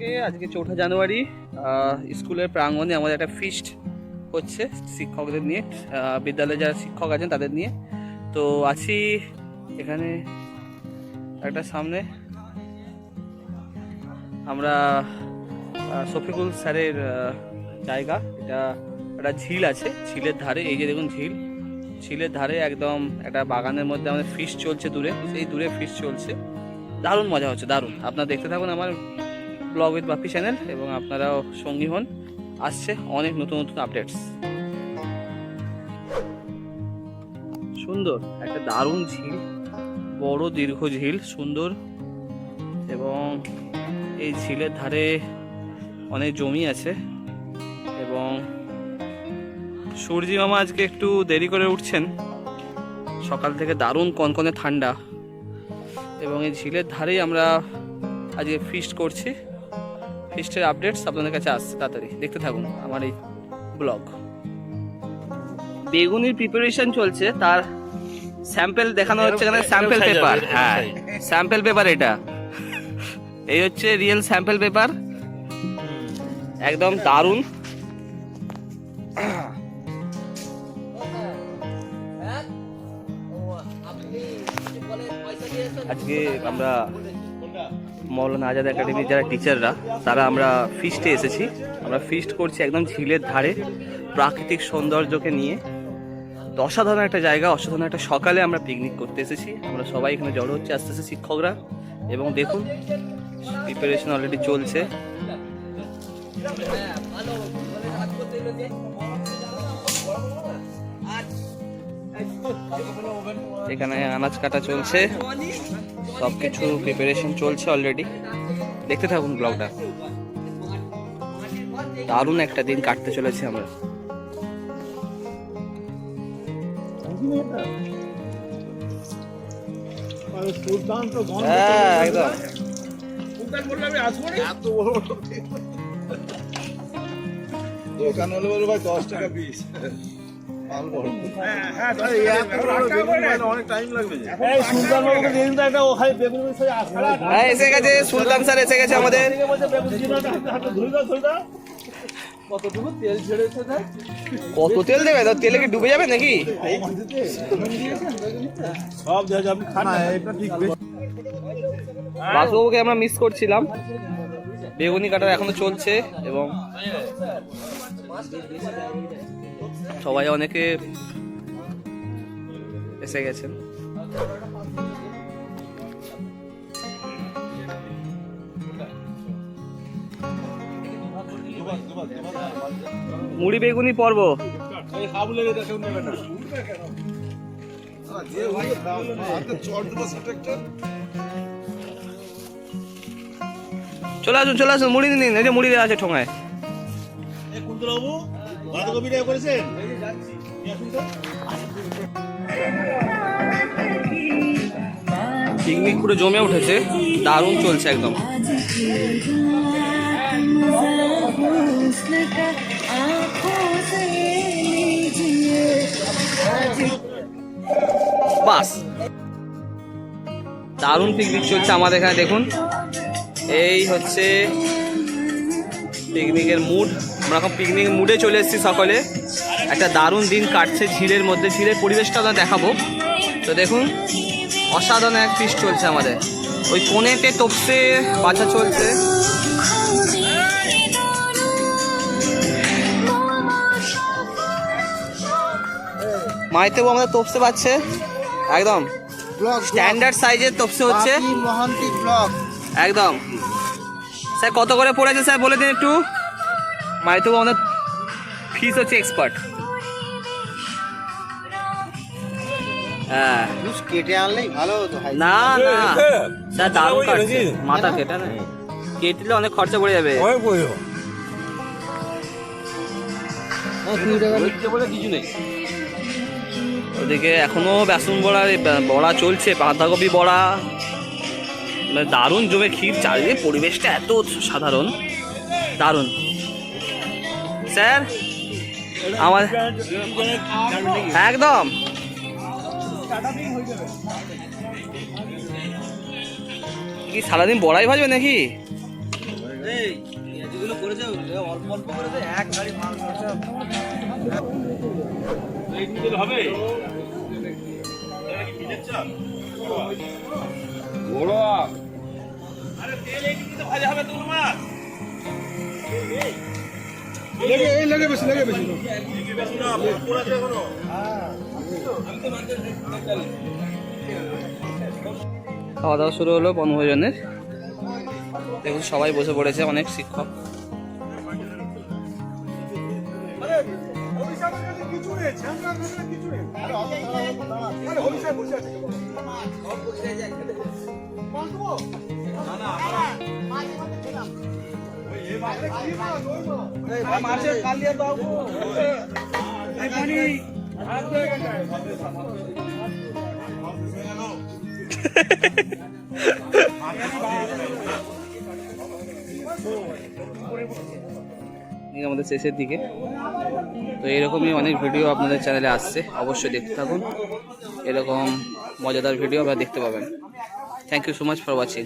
আজকে আজকে চৌঠা জানুয়ারি স্কুলের প্রাঙ্গণে আমাদের একটা ফিস্ট হচ্ছে শিক্ষকদের নিয়ে বিদ্যালয়ে যারা শিক্ষক আছেন তাদের নিয়ে। তো আছি এখানে একটা সামনে। আমরা শফিকুল স্যারের জায়গা। এটা একটা ঝিল আছে, ঝিলের ধারে। এই যে দেখুন ঝিল। ঝিলের ধারে একদম একটা বাগানের মধ্যে আমাদের ফিস্ট চলছে দূরে। সেই দূরে ফিস্ট চলছে। দারুণ মজা হচ্ছে, দারুণ। আপনারা দেখতে থাকুন আমার ব্লগ উইথ বাপি চ্যানেল এবং আপনারাও সঙ্গী হন। আসছে অনেক নতুন নতুন আপডেটস। সুন্দর, একটা দারুণ ঝিল, বড় দীর্ঘ ঝিল, সুন্দর। এবং এই ঝিলের ধারে অনেক জমি আছে এবং সূর্যি মামা আজকে একটু দেরি করে উঠছেন। সকাল থেকে দারুণ কনকনে ঠান্ডা। এবং এই ঝিলের ধারেই আমরা আজকে ফিস্ট করছি। ফিস্টের আপডেটস আপনাদের কাছে আসছে তাড়াতাড়ি। দেখতে থাকুন আমার এই ব্লগ বেগুনির প্রিপারেশন চলছে তার স্যাম্পল দেখানো হচ্ছে এখানে স্যাম্পল পেপার হ্যাঁ স্যাম্পল পেপার এটা। এই হচ্ছে রিয়েল স্যাম্পল পেপার একদম দারুণ। আজকে আমরা মৌলানা আজাদ একাডেমির যারা টিচাররা তারা আমরা ফিস্টে এসেছি। আমরা ফিস্ট করছি একদম ঝিলের ধারে প্রাকৃতিক সৌন্দর্যকে নিয়ে। তো অসাধারণ একটা জায়গা, অসাধারণ একটা সকালে আমরা পিকনিক করতে এসেছি। আমরা সবাই এখানে জড়ো হচ্ছে, আস্তে আস্তে শিক্ষকরা। এবং দেখুন প্রিপারেশন অলরেডি চলছে। এখানে আনাজ কাটা চলছে। সব কিছু প্রিপারেশন চলছে অলরেডি দেখতে থাকুন ব্লগটা দারুণ একটা দিন কাটতে চলেছে আমরা। হ্যাঁ একদম। দোকান হলে ভাই দশ টাকা পিস এসে গেছে সুলতান স্যার এসে গেছে আমাদের কত তেল দেবে তো তেলে কি ডুবে যাবে নাকি সব দেওয়া যাবে না বাসুবাবুকে আমরা মিস করছিলাম। বেগুনি কাটা এখনও চলছে এবং সবাই অনেকে এসে গেছেন। মুড়ি বেগুনি পর্ব। চলে আসুন চলে আসুন, মুড়ি নিন, এই যে মুড়ি দেওয়া আছে ঠোঙায়। এই কুন্তবাবু বাঁধাকপি রেখে করেছেন? পিকনিক পুরো জমে উঠেছে, দারুণ চলছে একদম। বাস। দারুণ পিকনিক চলছে আমাদের এখানে, দেখুন। এই হচ্ছে পিকনিকের মুড আমরা এখন পিকনিক মুডে চলে এসেছি সকলে। একটা দারুণ দিন কাটছে ঝিলের মধ্যে। ঝিলের পরিবেশটা আমরা দেখাবো। তো দেখুন অসাধারণ এক ফিস্ট চলছে আমাদের। ওই কোনেতে টপসে বাছা চলছে। মাইতেও আমাদের তপসে পাচ্ছে একদম। স্ট্যান্ডার্ড সাইজের তপসে হচ্ছে। মহান্তি একদম। স্যার কত করে পড়েছে স্যার বলে দিন একটু? মাইতো আমাদের ফিস হচ্ছে এক্সপার্ট হ্যাঁ। কেটে আনলেই ভালো হতো না না। স্যার দারুণ কাটছে। মাথা কেটে না কেটলে অনেক খরচা পড়ে যাবে। কিছু নেই। ওদিকে এখনও বেসন বড়া বড়া চলছে বাঁধাকপি বড়া। মানে দারুণ জমে ক্ষীর চারিদিকে পরিবেশটা এত সাধারণ। দারুণ। স্যার আমার একদম। কি সারাদিন বড়াই ভাজবে নাকি? লেগে বেশি লেগে বেশি। খাওয়া দাওয়া শুরু হলো বনভোজনের দেখুন সবাই বসে পড়েছে অনেক শিক্ষক এই আমাদের শেষের দিকে। তো এরকমই অনেক ভিডিও আপনাদের চ্যানেলে আসছে। অবশ্যই দেখতে থাকুন। এরকম মজাদার ভিডিও আপনারা দেখতে পাবেন। Thank you so much for watching